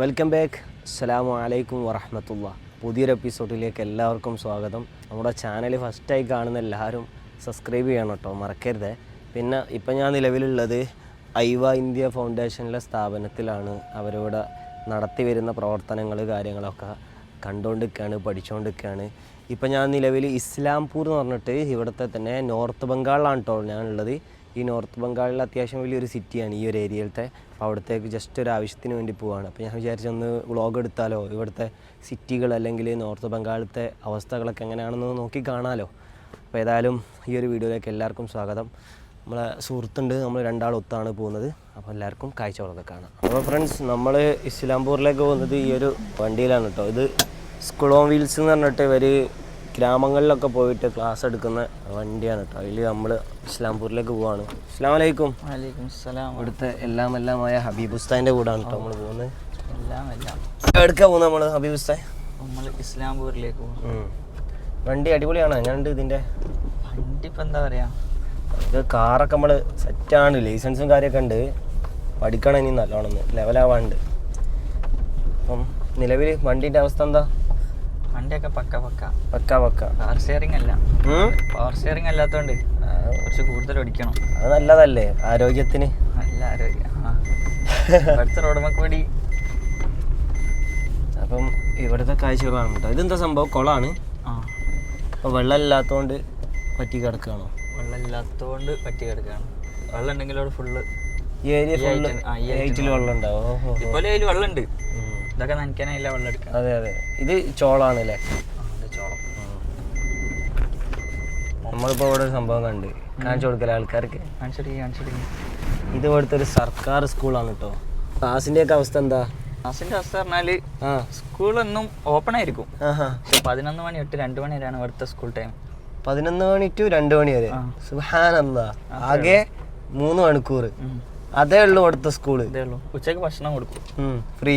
Welcome back. അസ്സലാമു അലൈക്കും വറഹമത്തുള്ള. പുതിയൊരു എപ്പിസോഡിലേക്ക് എല്ലാവർക്കും സ്വാഗതം. നമ്മുടെ ചാനൽ ഫസ്റ്റായി കാണുന്ന എല്ലാവരും സബ്സ്ക്രൈബ് ചെയ്യണം കേട്ടോ മറക്കരുത്. പിന്നെ ഇപ്പം ഞാൻ നിലവിലുള്ളത് ഐവ ഇന്ത്യ ഫൗണ്ടേഷനിലെ സ്ഥാപനത്തിലാണ്. അവരോട് നടത്തി വരുന്ന പ്രവർത്തനങ്ങൾ കാര്യങ്ങളൊക്കെ കണ്ടുകൊണ്ടിരിക്കുകയാണ് പഠിച്ചുകൊണ്ടിരിക്കുകയാണ് ഇപ്പം ഞാൻ നിലവിൽ ഇസ്ലാംപൂർ എന്ന് പറഞ്ഞിട്ട് ഇവിടുത്തെ തന്നെ നോർത്ത് ബംഗാളിലാണ് കേട്ടോ ഞാനുള്ളത്. ഈ നോർത്ത് ബംഗാളിൽ അത്യാവശ്യം വലിയൊരു സിറ്റിയാണ് ഈ ഒരു ഏരിയയിലത്തെ. അപ്പോൾ അവിടത്തേക്ക് ജസ്റ്റ് ഒരു ആവശ്യത്തിന് വേണ്ടി പോവാണ്. അപ്പോൾ ഞാൻ വിചാരിച്ചു ഒന്ന് വ്ളോഗ് എടുത്താലോ? ഇവിടുത്തെ സിറ്റികൾ അല്ലെങ്കിൽ നോർത്ത് ബംഗാളിലത്തെ അവസ്ഥകളൊക്കെ എങ്ങനെയാണെന്ന് നോക്കി കാണാലോ? അപ്പോൾ ഏതായാലും ഈ ഒരു വീഡിയോയിലേക്ക് എല്ലാവർക്കും സ്വാഗതം. നമ്മളെ സുഹൃത്തുണ്ട് നമ്മൾ രണ്ടാളൊത്താണ് പോകുന്നത്. അപ്പോൾ എല്ലാവർക്കും കാഴ്ചകളൊക്കെ കാണാം. അപ്പോൾ ഫ്രണ്ട്സ് നമ്മൾ ഇസ്ലാംപൂരിലേക്ക് പോകുന്നത് ഈ ഒരു വണ്ടിയിലാണ് കേട്ടോ. ഇത് സ്കൂളോൺ വീൽസ് എന്ന് പറഞ്ഞിട്ട് ഇവർ ഗ്രാമങ്ങളിലൊക്കെ പോയിട്ട് ക്ലാസ് എടുക്കുന്ന വണ്ടിയാണ് കേട്ടോ അതിൽ നമ്മൾ ഇസ്ലാംപൂരിലേക്ക് പോവാണ്. ഇസ്ലാം വലൈക്കും ഇവിടുത്തെ എല്ലാം എല്ലാമായ ഹബീബ് ഉസ്താദിന്റെ കൂടാണ് കേട്ടോ നമ്മൾ പോകുന്നത്. എല്ലാം എല്ലാം. എടുക്കാൻ പോകുന്നത് നമ്മൾ ഹബീബ് ഉസ്താദ് നമ്മൾ ഇസ്ലാംപൂരിലേക്ക് പോകും വണ്ടി അടിപൊളിയാണ്? ഞാനുണ്ട് ഇതിന്റെ വണ്ടി ഇപ്പം എന്താ പറയാ? ഇത് കാറൊക്കെ നമ്മൾ സെറ്റാണ് ലൈസൻസും കാര്യമൊക്കെ ഉണ്ട്. പഠിക്കണം ഇനി നല്ലോണം. ലെവലാവാണ്ട്. അപ്പം നിലവിൽ വണ്ടീന്റെ അവസ്ഥ എന്താ? വണ്ടിയൊക്കെ പക്ക പക്ക. പക്ക പക്ക. പവർ സ്റ്റിയറിംഗ് അല്ല. പവർ സ്റ്റിയറിംഗ് അല്ലാത്തതുകൊണ്ട് കുറച്ച് കൂടുതൽ ഓടിക്കണം. അത് നല്ലതല്ലേ ആരോഗ്യത്തിന്? നല്ല ആരോഗ്യം അടുത്ത റോഡുമൊക്കെ കൂടി അപ്പം ഇവിടുത്തെ കാഴ്ചകളാണ് കേട്ടോ. ഇതെന്താ സംഭവം? കൊളാണ്. ആ. അപ്പോൾ വെള്ളം ഇല്ലാത്തതുകൊണ്ട് പറ്റി കിടക്കുകയാണോ? വെള്ളം ഇല്ലാത്തതുകൊണ്ട് പറ്റി കിടക്കുകയാണ്. വെള്ളം ഉണ്ടെങ്കിൽ അവിടെ ഫുള്ള് ഈ ഏരിയ ഫുള്ള് വെള്ളം. ഉണ്ടാവും. വെള്ളം ഉണ്ട്. ഇതൊക്കെ നനയ്ക്കാനായില്ല വെള്ളം എടുക്കാൻ? അതെ അതെ. ഇത് ചോളാണ് അല്ലേ ചോളം. നമ്മളിപ്പോൾ ഇവിടെ ഒരു സംഭവം കണ്ട്. കാണിച്ചു കൊടുക്കല ആൾക്കാർക്ക്? കാണിച്ചിട്ട് കാണിച്ചിട്ട് ഇത് ഇവിടുത്തെ ഒരു സർക്കാർ സ്കൂളാണ് കേട്ടോ ക്ലാസിന്റെ ഒക്കെ അവസ്ഥ എന്താ? ക്ലാസിന്റെ അവസ്ഥ പറഞ്ഞാൽ സ്കൂൾ സ്കൂളൊന്നും ഓപ്പൺ ആയിരിക്കും. പക്ഷെ പതിനൊന്ന് മണി തൊട്ട് രണ്ട് മണി വരെയാണ് ഇവിടുത്തെ സ്കൂൾ ടൈം പതിനൊന്ന് മണി ടു രണ്ട് മണി വരെ. ആ. ആകെ മൂന്ന് മണിക്കൂർ അതേ ഉള്ളൂ ഇവിടുത്തെ സ്കൂൾ ഉച്ചയ്ക്ക് ഭക്ഷണം കൊടുക്കും. ഫ്രീ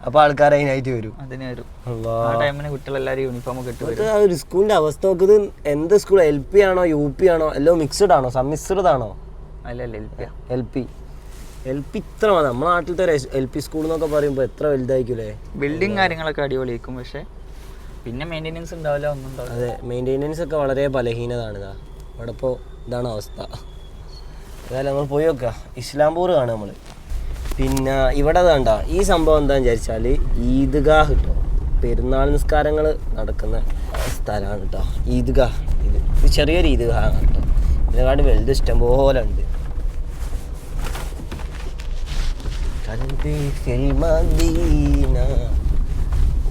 ആ അപ്പോൾ ആൾക്കാർ അതിനായിട്ട് വരും. അതിന് വരും. അല്ലാ. ആ ടൈമിന് കുട്ടികളെല്ലാവരും യൂണിഫോം ഒക്കെ ഇട്ട് വരും. ഒരു സ്കൂളിന്റെ അവസ്ഥ നോക്കുന്നത് എന്ത് സ്കൂൾ എൽ പി ആണോ യു പി ആണോ? എല്ലാം മിക്സഡ് ആണോ? സമ്മിശ്രിത ആണോ അല്ലല്ല ഇല്ല എൽ പി എൽ പി ഇത്ര മതി. നമ്മുടെ നാട്ടിലത്തെ എൽ പി സ്കൂൾ എന്നൊക്കെ പറയുമ്പോൾ എത്ര വലുതായിരിക്കൂലേ? ബിൽഡിംഗ് കാര്യങ്ങളൊക്കെ അടിപൊളിയായിരിക്കും പക്ഷേ പിന്നെ മെയിന്റെനൻസ് ഉണ്ടാവില്ല ഒന്നും ഉണ്ടാവില്ല. അതെ മെയിന്റെനൻസ് ഒക്കെ വളരെ ബലഹീനതാണ് ഇതാ. ഇവിടെ ഇപ്പോൾ ഇതാണ് അവസ്ഥ. ഏതായാലും നമ്മൾ പോയി നോക്കുക. ഇസ്ലാംപൂർ കാണുക നമ്മൾ പിന്നെ ഇവിടെ വേണ്ട ഈ സംഭവം എന്താണെന്ന് വിചാരിച്ചാൽ ഈദ്ഗാഹ് കേട്ടോ പെരുന്നാൾ നിസ്കാരങ്ങൾ നടക്കുന്ന സ്ഥലമാണ് കേട്ടോ ഈദ്ഗാഹ് ഇത് ഇത് ചെറിയൊരു ഈദ്ഗാഹാണ് കേട്ടോ ഇതിനെക്കാട്ട് വലുത് ഇഷ്ടം പോലെ ഉണ്ട് قلبي في المدينة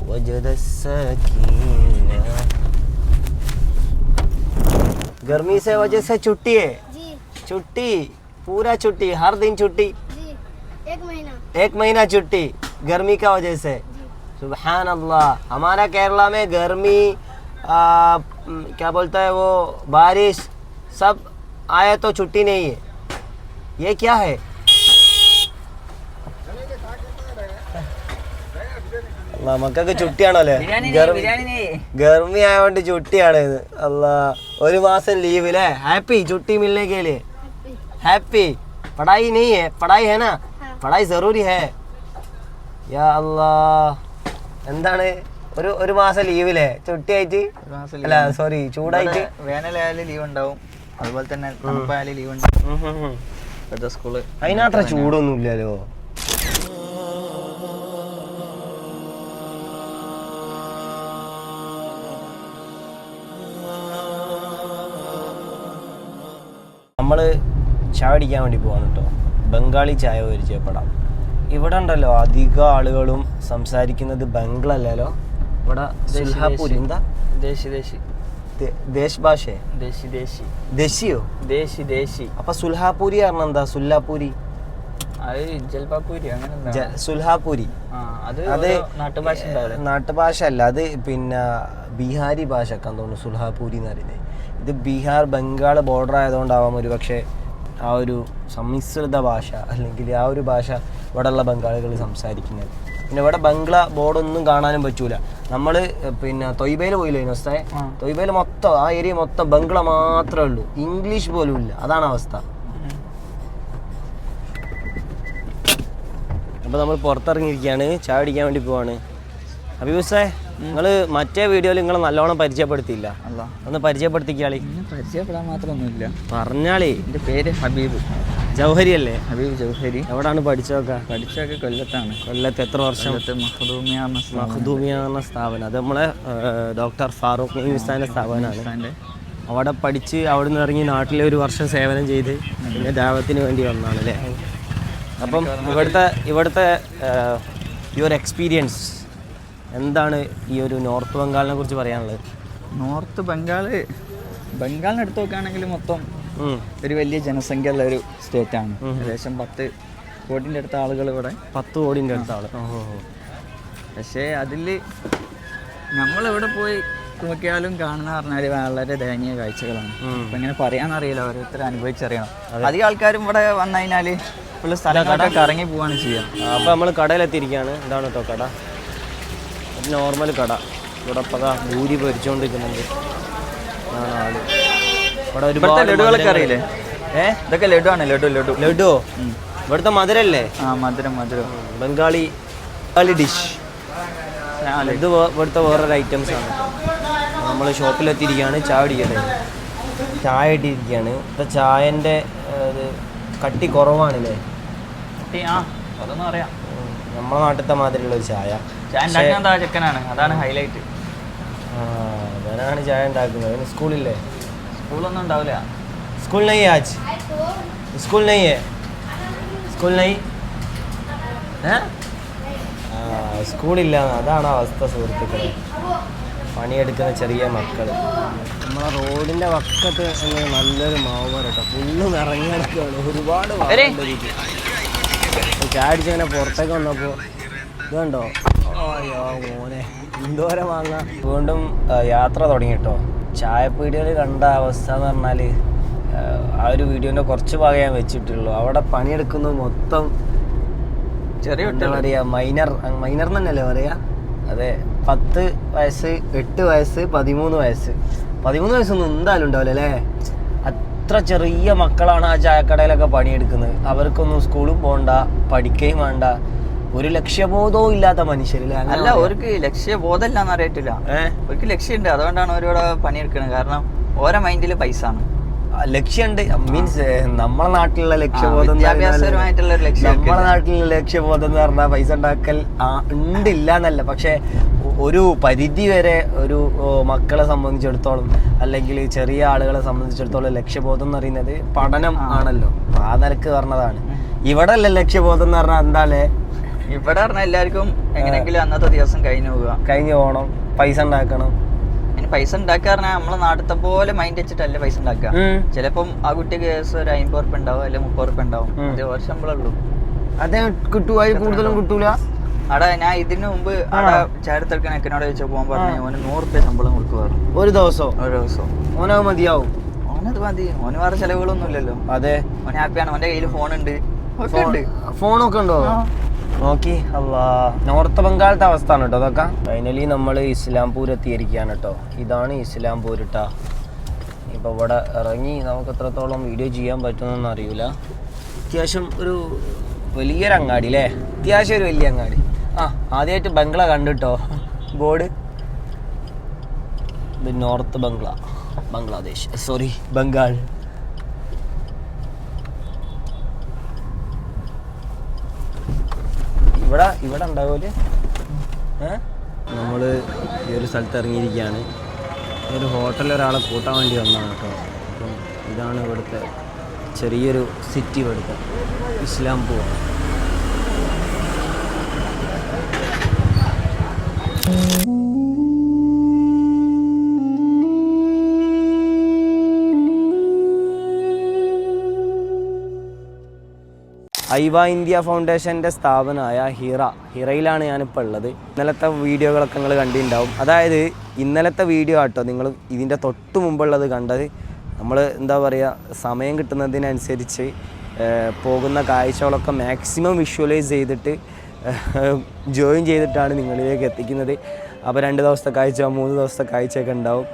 وجد السكينة गर्मी से वजह से छुट्टी है जी छुट्टी पूरा छुट्टी हर दिन छुट्टी जी एक महीना एक महीना छुट्टी गर्मी का वजह से सुबहान अल्लाह हमारा केरला में गर्मी आ, म, क्या बोलता है वो बारिश सब आए तो छुट्टी नहीं है ये क्या है നമുക്കൊക്കെ ചുട്ടിയാണോ അല്ലേ ബിരിയാണി ഗർമി ബിരിയാണി गर्मी ആയതുകൊണ്ട് ചുട്ടിയാണ് ഇത് അല്ലാ ഒരു മാസം ലീവ് അല്ലേ ഹാപ്പി छुट्टी मिलने के लिए हैप्पी पढ़ाई नहीं है पढ़ाई है ना പഠായി ജറൂരി ഹേ. അല്ലാ എന്താണ്? ഒരു ഒരു മാസം ലീവില്ലേ ചുട്ടിയായിട്ട്? അല്ല സോറി ചൂടായിട്ട്? വേനലായാലും ലീവ് ഉണ്ടാവും. അതുപോലെ തന്നെ ലീവ് ഉണ്ടാവും. സ്കൂൾ അതിനത്ര ചൂടൊന്നും ഇല്ലല്ലോ. നമ്മൾ ചാടിക്കാൻ വേണ്ടി പോവാണ് കേട്ടോ ബംഗാളി ചായ പരിചയപ്പെടാം. ഇവിടെ ഉണ്ടല്ലോ അധിക ആളുകളും സംസാരിക്കുന്നത് ബംഗ്ലല്ലോ ഇവിടെ സുൽഹാപൂരി എന്താ? ദേശി ദേശി. ദേശ് ഭാഷേ ദേശി ദേശി. ദേശിയോ? ദേശി ദേശി. അപ്പൊ സുൽഹാപൂരി പറഞ്ഞ എന്താ? സുല്ലാപൂരി സുൽഹാപൂരി. അത് നാട്ടുഭാഷ അല്ല അത് പിന്നെ ബീഹാരി ഭാഷ ഒക്കെ തോന്നുന്നു സുൽഹാപൂരി എന്ന് പറയുന്നത്. ഇത് ബീഹാർ ബംഗാൾ ബോർഡർ ആയതുകൊണ്ടാവാം ഒരു പക്ഷേ ആ ഒരു സമ്മിശ്രിത ഭാഷ അല്ലെങ്കിൽ ആ ഒരു ഭാഷ ഇവിടെയുള്ള ബംഗാളികൾ സംസാരിക്കുന്നത്. പിന്നെ ഇവിടെ ബംഗ്ല ബോർഡൊന്നും കാണാനും പറ്റൂല. നമ്മൾ പിന്നെ തൊയ്ബയിൽ പോയില്ലേ അവസ്ഥ. തൊയ്ബയിൽ മൊത്തം ആ ഏരിയ മൊത്തം ബംഗ്ല മാത്രമേ ഉള്ളൂ. ഇംഗ്ലീഷ് പോലും ഇല്ല. അതാണ് അവസ്ഥ. അപ്പോൾ നമ്മൾ പുറത്തിറങ്ങിയിരിക്കുകയാണ്. ചായ അടിക്കാൻ വേണ്ടി പോവാണ്. അഭിമുസേ നിങ്ങൾ മറ്റേ വീഡിയോയിൽ നിങ്ങൾ നല്ലോണം പരിചയപ്പെടുത്തിയില്ല. ഒന്ന് പരിചയപ്പെടുത്തിക്കാളി. പരിചയപ്പെടാൻ മാത്രമൊന്നുമില്ല. പറഞ്ഞാളി. എന്റെ പേര് ഹബീബ്. ജൗഹരി അല്ലേ ഹബീബ് ജൗഹരി. എവിടാണ് പഠിച്ചതൊക്കെ? പഠിച്ചൊക്കെ കൊല്ലത്താണ്. കൊല്ലത്ത് എത്ര വർഷം? മഹദൂമിയ എന്ന സ്ഥാപനം. അത് നമ്മളെ ഡോക്ടർ ഫാറൂഖ് നിസാന്റെ സ്ഥാപനമാണ്. അവിടെ പഠിച്ച് അവിടെ നിന്ന് ഇറങ്ങി നാട്ടിലെ ഒരു വർഷം സേവനം ചെയ്ത് പിന്നെ ദാവത്തിന് വേണ്ടി വന്നതാണ് അല്ലേ? അപ്പം ഇവിടുത്തെ ഇവിടുത്തെ യുവർ എക്സ്പീരിയൻസ് എന്താണ് ഈ ഒരു നോർത്ത് ബംഗാളിനെ കുറിച്ച് പറയാനുള്ളത്? നോർത്ത് ബംഗാൾ ബംഗാളിന് എടുത്ത് നോക്കുകയാണെങ്കിൽ മൊത്തം ഒരു വലിയ ജനസംഖ്യ ഉള്ള ഒരു സ്റ്റേറ്റ് ആണ്. ഏകദേശം പത്ത് കോടിന്റെ അടുത്ത ആളുകൾ ഇവിടെ. പത്ത് കോടിന്റെ അടുത്താണ് പക്ഷേ അതിൽ നമ്മളിവിടെ പോയി നോക്കിയാലും കാണുന്ന പറഞ്ഞാൽ വളരെ ദയനീയ കാഴ്ചകളാണ്. അപ്പം ഇങ്ങനെ പറയാനറിയില്ല ഓരോരുത്തർ അനുഭവിച്ചറിയണം. അധികം ആൾക്കാരും ഇവിടെ വന്നു കഴിഞ്ഞാൽ ഫുള്ള് സ്ഥലങ്ങളൊക്കെ കറങ്ങി പോവാണ് ചെയ്യാം. അപ്പോൾ നമ്മൾ കടയിലെത്തിയിരിക്കുകയാണ്. എന്താണ് കേട്ടോ കട. നോർമൽ കട. ഇവിടെ ദാ ഭൂരി പൊരിച്ചോണ്ടിരിക്കുന്നുണ്ട്. ആൾ. ഇവിടെ ഇവിടുത്തെ ഒരുപാട് ലഡുകളൊക്കെ അറിയില്ലേ? ഏ? ഇതൊക്കെ ലഡു ആണ് ലഡു ലഡു. ലഡു ഇവിടുത്തെ മധുരല്ലേ? ആ മധുരം മധുരം. ബംഗാളി ബംഗാളി ഡിഷ് ഇത് ഇവിടുത്തെ വേറൊരു ഐറ്റംസ് ആണ്. നമ്മൾ ഷോപ്പിലെത്തിയിരിക്കുകയാണ് ചായ അടിക്കട്ടെ ചായ ഇട്ടിരിക്കുകയാണ്. ഇപ്പൊ ചായന്റെ കട്ടി കുറവാണല്ലേ ആ അതൊന്നും അറിയാം. നമ്മുടെ നാട്ടിലത്തെ മാതിരിയുള്ള ഒരു ചായ. ചായ ഉണ്ടാക്കുന്നത് ആ അതാണ് ഹൈലൈറ്റ് ആ, ചായ ഉണ്ടാക്കുന്നത്. സ്കൂളില്ലേ? സ്കൂളൊന്നും ഉണ്ടാവില്ല. സ്കൂൾ നൈ ആജ്. സ്കൂൾ നൈ സ്കൂൾ നൈ സ്കൂളില്ല. അതാണ് അവസ്ഥ സുഹൃത്തുക്കളെ. പണിയെടുക്കുന്ന ചെറിയ മക്കൾ നമ്മളെ റോഡിന്റെ വക്കത്ത് നല്ലൊരു മാവ് കേട്ടോ. ഫുള്ള് നിറഞ്ഞെടുക്കുകയാണ് ഒരുപാട് മരം ഉണ്ട് അങ്ങനെ പുറത്തേക്ക് വന്നപ്പോൾ ഇതുണ്ടോ? അയ്യോ മോനെ. എന്തോരം വാങ്ങ. വീണ്ടും യാത്ര തുടങ്ങി കേട്ടോ ചായപ്പീടികൾ കണ്ട അവസ്ഥ എന്ന് പറഞ്ഞാൽ ആ ഒരു വീഡിയോന്റെ കുറച്ച് ഭാഗം ഞാൻ വെച്ചിട്ടുള്ളൂ. അവിടെ പണിയെടുക്കുന്നത് മൊത്തം ചെറിയ എന്താ പറയാ മൈനർ മൈനർ തന്നെയല്ലേ പറയാ? അതെ പത്ത് വയസ്സ് എട്ട് വയസ്സ് പതിമൂന്ന് വയസ്സ്. പതിമൂന്ന് വയസ്സൊന്നും എന്തായാലും ഉണ്ടാവില്ല അല്ലേ അത്ര ചെറിയ മക്കളാണ് ആ ചായക്കടയിലൊക്കെ പണിയെടുക്കുന്നത്? അവർക്കൊന്നും സ്കൂളും പോണ്ട പഠിക്കുകയും വേണ്ട. ഒരു ലക്ഷ്യബോധവും ഇല്ലാത്ത മനുഷ്യരില്ലേ? അല്ല അവർക്ക് ലക്ഷ്യബോധമില്ലാന്ന് അറിയത്തില്ല. ഏഹ് അവർക്ക് ലക്ഷ്യമുണ്ട്. അതുകൊണ്ടാണ് അവരോട് പണിയെടുക്കുന്നത്. കാരണം ഓരോ മൈൻഡിൽ പൈസ ആണ് ലക്ഷ്യമുണ്ട് മീൻസ് നമ്മളെ നാട്ടിലുള്ള ലക്ഷ്യബോധം നമ്മളെ നാട്ടിലുള്ള ലക്ഷ്യബോധം എന്ന് പറഞ്ഞാൽ പൈസ ഉണ്ടാക്കൽ ആ, ഉണ്ട് ഇല്ല എന്നല്ല. പക്ഷെ ഒരു പരിധി വരെ ഒരു മക്കളെ സംബന്ധിച്ചിടത്തോളം അല്ലെങ്കിൽ ചെറിയ ആളുകളെ സംബന്ധിച്ചിടത്തോളം ലക്ഷ്യബോധം എന്ന് പറയുന്നത് പഠനം ആണല്ലോ. ആ നിലയ്ക്ക് പറഞ്ഞതാണ് ഇവിടെ അല്ല ലക്ഷ്യബോധം എന്ന് പറഞ്ഞാൽ എന്താണ് ഇവിടെ പറഞ്ഞാൽ എല്ലാവർക്കും എങ്ങനെയെങ്കിലും അന്നത്തെ ദിവസം കഴിഞ്ഞു പോവുക. കഴിഞ്ഞു പോകണം. പൈസ ഉണ്ടാക്കണം. പൈസ ഉണ്ടാക്കുക പറഞ്ഞാൽ നമ്മളെ നാട്ടിലത്തെ പോലെ മൈൻഡ് വെച്ചിട്ടല്ലേ പൈസ ഉണ്ടാക്കുക. ചിലപ്പം ആ കുട്ടിക്ക് കേസ് ഒരു അമ്പത് ഉറുപ്പ ഉണ്ടാവും അല്ലെങ്കിൽ മുപ്പത് ഉറുപ്പ ഉണ്ടാവും. അതേ ഒരു ശമ്പളം ഉള്ളൂ. അതേ കിട്ടുക കൂടുതലും കിട്ടൂല. അടാ ഞാൻ ഇതിനു മുമ്പ് അവിടെ ചേരത്തെടുക്കാൻ എക്കനോട് ചോദിച്ചാൽ പോകാൻ പറഞ്ഞു ഓന് നൂറ് റുപ്യ ശമ്പളം കൊടുക്കുവാറ് ഒരു ദിവസം? ഒരു ദിവസം. ഓനത് മതിയാവും. ഓനത് മതി. ഓന് വേറെ ചെലവുകളൊന്നും ഇല്ലല്ലോ. അതെ. ഓൻ ഹാപ്പിയാണ്. ഓന്റെ കയ്യിൽ ഫോൺ ഉണ്ട് ഫോണൊക്കെ ഉണ്ടോ? നോക്കി. അല്ലാ നോർത്ത് ബംഗാളത്തെ അവസ്ഥയാണ് കേട്ടോ അതൊക്കെ. ഫൈനലി നമ്മൾ ഇസ്ലാംപൂർ എത്തിയിരിക്കുകയാണ് കേട്ടോ ഇതാണ് ഇസ്ലാംപൂർ കേട്ടോ ഇപ്പോൾ ഇവിടെ ഇറങ്ങി നമുക്ക് എത്രത്തോളം വീഡിയോ ചെയ്യാൻ പറ്റുമെന്നൊന്നും അറിയില്ല അത്യാവശ്യം ഒരു വലിയൊരു അങ്ങാടി അല്ലേ അത്യാവശ്യം ഒരു വലിയ അങ്ങാടി. ആ ആദ്യമായിട്ട് ബംഗ്ല കണ്ടിട്ടോ ബോർഡ്. ഇത് നോർത്ത് ബംഗ്ല. ബംഗ്ലാദേശ്. സോറി ബംഗാൾ. ഇവിടെ ഇവിടെ ഉണ്ടാവൂൽ? നമ്മൾ ഈ ഒരു സ്ഥലത്ത് ഇറങ്ങിയിരിക്കുകയാണ്. ഒരു ഹോട്ടലിൽ ഒരാളെ കൂട്ടാൻ വേണ്ടി വന്നതാണ് കേട്ടോ. അപ്പം ഇതാണ് ഇവിടുത്തെ ചെറിയൊരു സിറ്റി ഇവിടുത്തെ ഇസ്ലാംപൂർ ഐവ ഇന്ത്യ ഫൗണ്ടേഷന്റെ സ്ഥാപനമായ ഹിറ. ഹിറയിലാണ് ഞാനിപ്പോൾ ഉള്ളത്. ഇന്നലത്തെ വീഡിയോകളൊക്കെ നിങ്ങൾ കണ്ടിട്ടുണ്ടാവും. അതായത് ഇന്നലത്തെ വീഡിയോ ആട്ടോ നിങ്ങൾ ഇതിന്റെ തൊട്ട് മുമ്പുള്ളത് കണ്ടത്. നമ്മൾ എന്താ പറയുക സമയം കിട്ടുന്നതിനനുസരിച്ച് പോകുന്ന കാഴ്ചകളൊക്കെ മാക്സിമം വിഷ്വലൈസ് ചെയ്തിട്ട് ജോയിൻ ചെയ്തിട്ടാണ് നിങ്ങളിലേക്ക് എത്തിക്കുന്നത്. അപ്പോൾ രണ്ട് ദിവസത്തെ കാഴ്ച മൂന്ന് ദിവസത്തെ കാഴ്ചയൊക്കെ ഉണ്ടാവും.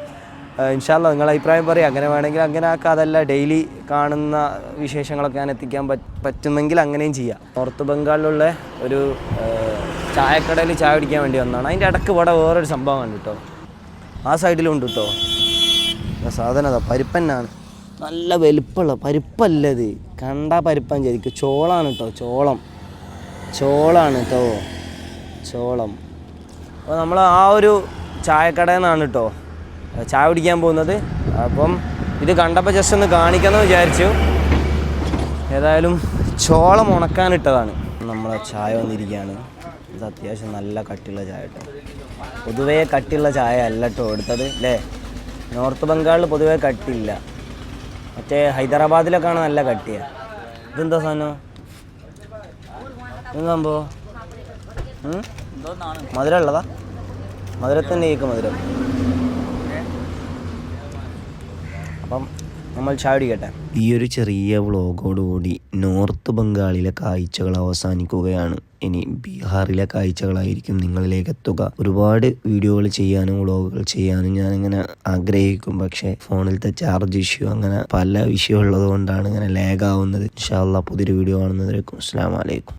ഇൻഷാല്ല നിങ്ങൾ അഭിപ്രായം പറയും. അങ്ങനെ വേണമെങ്കിൽ അങ്ങനെ ആക്കുക അതല്ല ഡെയിലി കാണുന്ന വിശേഷങ്ങളൊക്കെ ഞാൻ എത്തിക്കാൻ പറ്റുമെങ്കിൽ അങ്ങനെയും ചെയ്യാം. നോർത്ത് ബംഗാളിലുള്ള ഒരു ചായക്കടയിൽ ചായ കുടിക്കാൻ വേണ്ടി വന്നതാണ്. അതിന്റെ ഇടയ്ക്ക് ഇവിടെ വേറൊരു സംഭവം ഉണ്ട് കേട്ടോ ആ സൈഡിലുണ്ട് കേട്ടോ സാധനം അതാ പരിപ്പന്നാണ്. നല്ല വലുപ്പമുള്ള പരിപ്പല്ല ഇത്. കണ്ടാ പരിപ്പൻ ശരിക്കും ചോളാണ് കേട്ടോ ചോളം. ചോളാണ് കേട്ടോ ചോളം. അപ്പോൾ നമ്മൾ ആ ഒരു ചായക്കടയിൽ നിന്നാണ് കേട്ടോ ചായ കുടിക്കാൻ പോകുന്നത്. അപ്പം ഇത് കണ്ടപ്പോൾ ജസ്റ്റ് ഒന്ന് കാണിക്കാമെന്ന് വിചാരിച്ചു. ഏതായാലും ചോളം ഉണക്കാനിട്ടതാണ്. നമ്മളെ ചായ വന്നിരിക്കുകയാണ്. ഇത് അത്യാവശ്യം നല്ല കട്ടിയുള്ള ചായ കേട്ടോ. പൊതുവേ കട്ടിയുള്ള ചായ അല്ല കേട്ടോ എടുത്തത് അല്ലേ? നോർത്ത് ബംഗാളിൽ പൊതുവേ കട്ടിയില്ല. മറ്റേ ഹൈദരാബാദിലൊക്കെയാണ് നല്ല കട്ടിയ. ഇതെന്താ സാധനം? എന്താ സംഭവം? ഉം? മധുരം ഉള്ളതാ മധുരത്തിന്റെ കേക്ക് മധുരം. അപ്പം നമ്മൾ ചായ കുടിക്കട്ടെ ഈ ഒരു ചെറിയ വ്ളോഗോടുകൂടി നോർത്ത് ബംഗാളിലെ കാഴ്ചകൾ അവസാനിക്കുകയാണ്. ഇനി ബീഹാറിലെ കാഴ്ചകളായിരിക്കും നിങ്ങളിലേക്ക് എത്തുക ഒരുപാട് വീഡിയോകൾ ചെയ്യാനും വ്ളോഗുകൾ ചെയ്യാനും ഞാനിങ്ങനെ ആഗ്രഹിക്കും. പക്ഷേ ഫോണിലത്തെ ചാർജ് ഇഷ്യൂ അങ്ങനെ പല ഇഷ്യൂ ഉള്ളത് കൊണ്ടാണ് ഇങ്ങനെ ലാഗ് ആവുന്നത്. ഇൻഷാല്ല പുതിയൊരു വീഡിയോ കാണുന്നതായിരിക്കും അസ്സാം വലൈക്കും